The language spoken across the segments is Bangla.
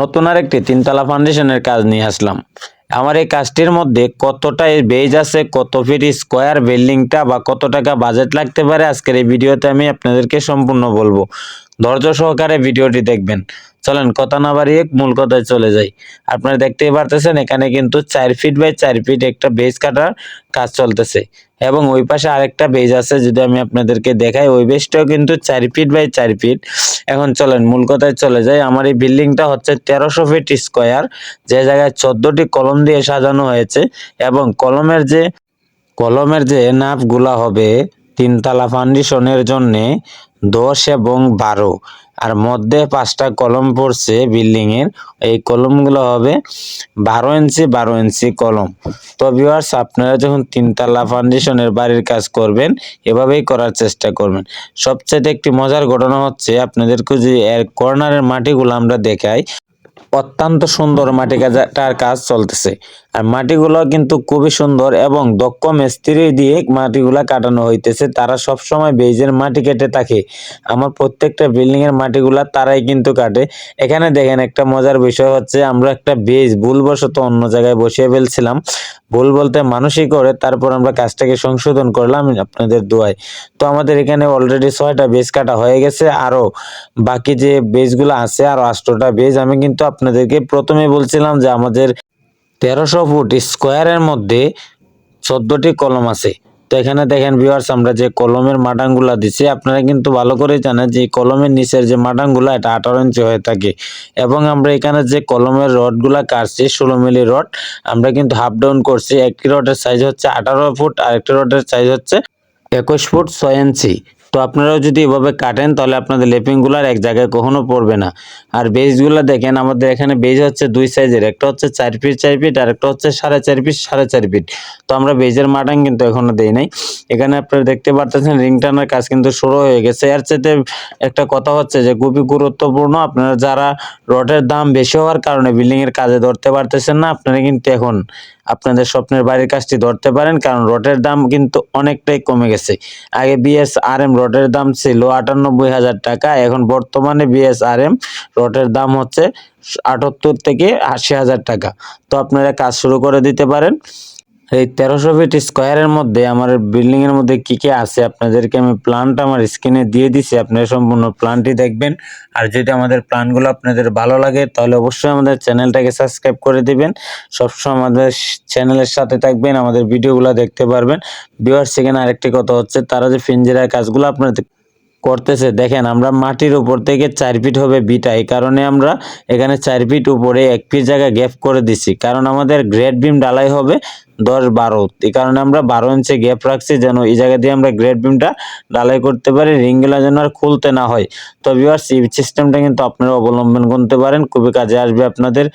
নতুন আর একটি তিনতলা ফাউন্ডেশনের কাজ নিয়ে আসলাম। আমার এই কাজটির মধ্যে কতটা বেজ আছে, কত ফিট স্কোয়ার বিল্ডিংটা বা কত টাকা বাজেট লাগতে পারে, আজকের এই ভিডিওতে আমি আপনাদেরকে সম্পূর্ণ বলব। ধৈর্য সহকারে ভিডিওটি দেখবেন। চলেন, কথা না বাড়িয়ে মূল কথায় চলে যাই। আপনারা দেখতেই পারতেছেন, এখানে কিন্তু চার ফিট বাই চার ফিট একটা বেজ কাটার কাজ চলতেছে। এবং ওই পাশে আরেকটা বেজ আছে, যদি আমি আপনাদেরকে দেখাই, ওই বেজটাও কিন্তু চার ফিট বাই চার ফিট এখন চলেন, মূল কথায় চলে যাই। আমার এই বিল্ডিংটা হচ্ছে তেরোশো ফিট স্কোয়ার যে জায়গায় চোদ্দটি কলম দিয়ে সাজানো হয়েছে এবং কলমের যে কলমের যে নাপগুলা হবে, তিনতলা ফাউন্ডেশনের জন্য দশ এবং বারো। আর মধ্যে পাঁচটা কলম পড়ছে বিল্ডিং এর এই কলমগুলো হবে বারো ইঞ্চি বারো ইঞ্চি কলম। তো ভিওয়ার্স আপনারা যখন তিনতলা ফাউন্ডেশনের বাড়ির কাজ করবেন, এভাবেই করার চেষ্টা করবেন। সবচেয়ে একটি মজার ঘটনা হচ্ছে, আপনাদেরকে যে এর কর্নারের মাটিগুলো আমরা দেখাই, অত্যন্ত সুন্দর মাটি কাজাটার কাজ চলতেছে। আর মাটিগুলো কিন্তু খুবই সুন্দর এবং দক্ষ মিস্ত্রি দিয়ে মাটিগুলা কাটানো হইতেছে। তারা সব সময় বেজের মাটি কেটে থাকে। আমার প্রত্যেকটা বিল্ডিং এর মাটিগুলা তারাই কিন্তু কাটে। এখানে দেখেন একটা মজার বিষয় হচ্ছে, আমরা একটা বেজ ভুলবশত অন্য জায়গায় বসিয়ে ফেলছিলাম। ভুল বলতে মানুষই করে, তারপর আমরা কাজটাকে সংশোধন করলাম আপনাদের দোয়ায়। তো আমাদের এখানে অলরেডি ছয়টা বেজ কাটা হয়ে গেছে। আরও বাকি যে বেজগুলো আছে, আরও আষ্টটা বেজ আমি কিন্তু আপনাদেরকে প্রথমে বলছিলাম যে আমাদের তেরোশো ফুট স্কোয়ারের মধ্যে চোদ্দটি কলম আছে। তো এখানে দেখেন ভিউয়ার্স আমরা যে কলমের মাডাংগুলা দিছি, আপনারা কিন্তু ভালো করে জানেন যে কলমের নিচের যে মাডাংগুলা এটা আঠারো ইঞ্চি হয়ে থাকে। এবং আমরা এখানে যে কলমের রডগুলা কাটছি, ষোলো মিলি রড, আমরা কিন্তু হাফ ডাউন করছি। একটি রডের সাইজ হচ্ছে আঠারো ফুট আর একটি রডের সাইজ হচ্ছে একুশ ফুট ছয় ইঞ্চি। তো আপনারাও যদি এভাবে কাটেন, তাহলে আপনাদের লেপিংগুলো আর এক জায়গায় কখনো পড়বে না। আর বেজগুলো দেখেন, আমাদের এখানে বেজ হচ্ছে দুই সাইজের, একটা হচ্ছে চার ফিট চার ফিট, আর একটা হচ্ছে সাড়ে চার ফিট, সাড়ে চার ফিট। তো আমরা বেজের মাটাং কিন্তু এখনও দেই নাই। এখানে আপনারা দেখতে পারতেছেন রিং টানার কাজ কিন্তু শুরু হয়ে গেছে। এর চাইতে একটা কথা হচ্ছে যে, খুবই গুরুত্বপূর্ণ, আপনারা যারা রডের দাম বেশি হওয়ার কারণে বিল্ডিং এর কাজে ধরতে পারতেছেন না, আপনারা কিন্তু এখন আপনাদের স্বপ্নের বাড়ির কাজটি ধরতে পারেন, কারণ রডের দাম কিন্তু অনেকটাই কমে গেছে। আগে বিএস আর এম রডের দাম ছিল আটানব্বই হাজার টাকা। এখন বর্তমানে বিএসআরএম আর রডের দাম হচ্ছে আটাত্তর থেকে আশি হাজার টাকা। তো আপনারা কাজ শুরু করে দিতে পারেন। এই তেরোশো ফিট স্কোয়ারের মধ্যে আমার বিল্ডিং এর মধ্যে কি কি আছে আপনাদেরকে আমি প্ল্যানটা আমার স্ক্রিনে দিয়ে দিছি। আপনারা সম্পূর্ণ প্ল্যানটি দেখবেন। আর যদি আমাদের প্ল্যানগুলো আপনাদের ভালো লাগে, তাহলে অবশ্যই আমাদের চ্যানেলটাকে সাবস্ক্রাইব করে দিবেন। সবসময় আমাদের চ্যানেলের সাথে থাকবেন, আমাদের ভিডিওগুলো দেখতে পারবেন। ভিউয়ার সেখানে আরেকটি কথা হচ্ছে, তারা যে ফিঞ্জিরার কাজগুলো আপনাদের করতেছে। দেখেন, আমরা মাটির উপর থেকে চার ফিট হবে বিটা। এই কারণে আমরা এখানে চার ফিট উপরে এক ফিট জায়গায় গ্যাপ করে দিছি। কারণ আমাদের গ্রেড বিম ডালাই হবে দশ বারো। এই কারণে আমরা বারো ইঞ্চি গ্যাপ রাখছি যেন এই জায়গা দিয়ে আমরা গ্রেড বিমটা ডালাই করতে পারি, রিংগুলা যেন আর খুলতে না হয়। তো ভিউয়ার্স এই সিস্টেমটা কিন্তু আপনারা অবলম্বন করতে পারেন। খুবই কাজে আসবে আপনাদের।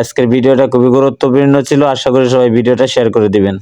আজকের ভিডিওটা খুবই গুরুত্বপূর্ণ ছিল। আশা করি সবাই ভিডিওটা শেয়ার করে দিবেন।